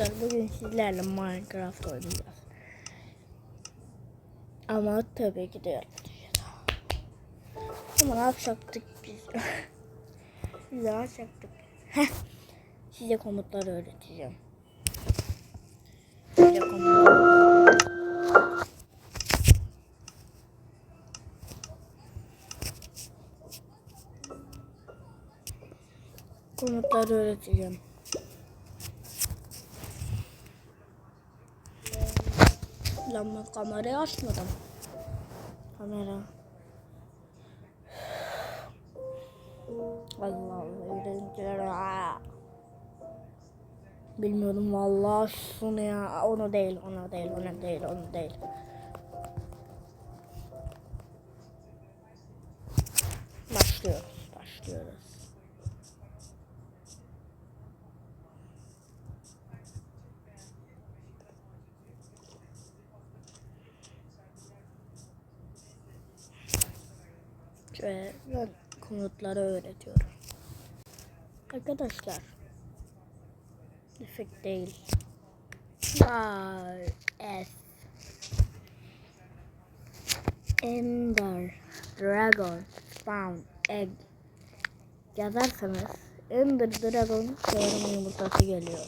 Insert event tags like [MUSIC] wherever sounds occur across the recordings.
Bugün sizlerle Minecraft oynayacağız. Ama tabii ki de yapacağız. Ama ne yapacaktık biz? [LAUGHS] ne yapacaktık? Size komutları öğreteceğim. Size komutları. Komutları öğreteceğim. Lan ben kamerayı açmadım. Kamera. Allah Allah! Bilmiyorum vallahi şunu ya. Onu değil, onu değil, onu değil, onu değil. Ve komutları öğretiyorum. Arkadaşlar. Efekt değil. R S Ender Dragon Spawn Egg yazarsanız Ender Dragon çağırma yumurtası geliyor.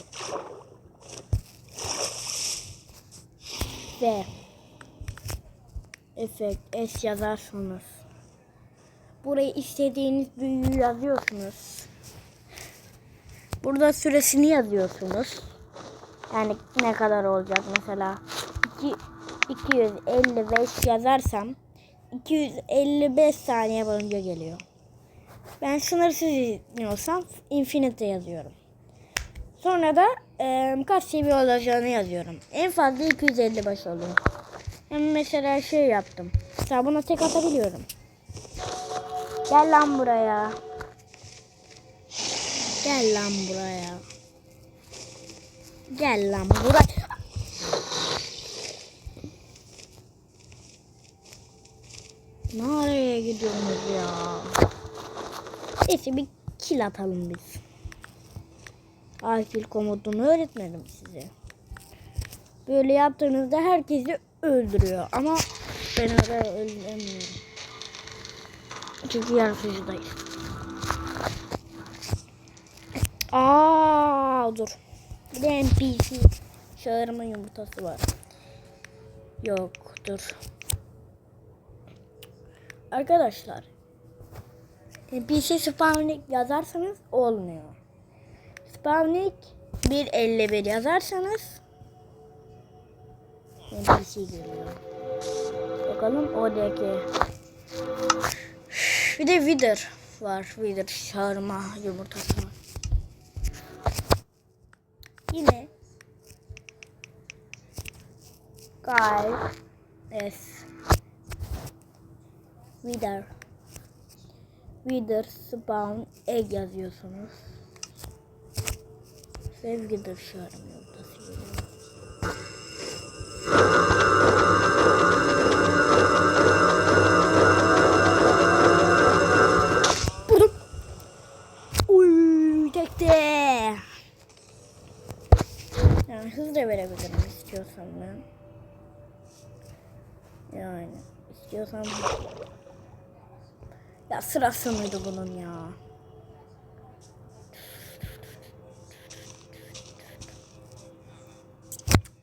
Ve efekt S yazarsanız buraya istediğiniz büyüyü yazıyorsunuz. Burada süresini yazıyorsunuz. Yani ne kadar olacak mesela. 2, 255 yazarsam 255 saniye boyunca geliyor. Ben sınırsız izliyorsam infinite yazıyorum. Sonra da e, kaç seviye olacağını yazıyorum. En fazla 255 oluyor. Ben mesela şey yaptım. Mesela buna tek atabiliyorum. Gel lan buraya. Gel lan buraya. Gel lan buraya. Nereye gidiyorsunuz ya? Neyse bir kill atalım biz. Akil komutunu öğretmedim size. Böyle yaptığınızda herkesi öldürüyor ama ben öyle öldüremiyorum. Çünkü yaratıcıdayız. Aa dur. Bir de NPC çağırma yumurtası var. Yok dur. Arkadaşlar NPC spawnik yazarsanız olmuyor. Spawnik 151 yazarsanız NPC geliyor. Bakalım oradaki bir de Wither var. Wither çağırma yumurtası var. Yine Guy S Wither Wither spawn egg yazıyorsunuz. Wither çağırma ben. Yani istiyorsan ya sırası mıydı bunun ya?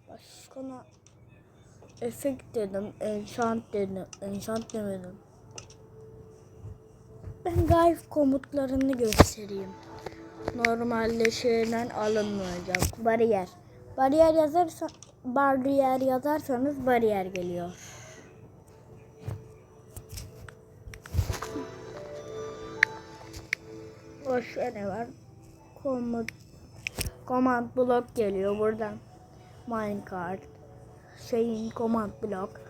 Başkana efekt dedim, enchant dedim, enchant demedim. Ben gayb komutlarını göstereyim. Normalde şeyden alınmayacak. Bariyer. Bariyer yazarsa bariyer yazarsanız bariyer geliyor. Başka ne var? Komut command block geliyor buradan. Minecart şeyin command block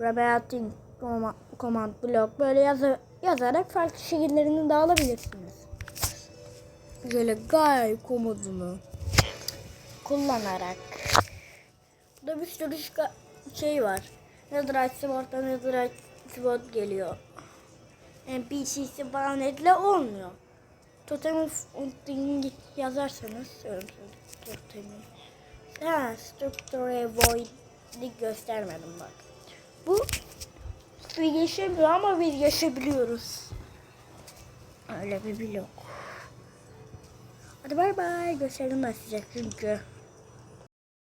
Rabating command, command block böyle yazı, yazarak farklı şekillerini de alabilirsiniz. Böyle gay komutunu kullanarak Burada bir sürü şey var. Netherite Sword'dan Netherite Sword geliyor. NPC spawn ediyle olmuyor. Totem of Hunting yazarsanız Totemi Ha, Structure Void'i göstermedim bak. Bu yaşamıyor ama biz yaşayabiliyoruz. Öyle bir blok. Hadi bay bay. Gösterim ben size çünkü.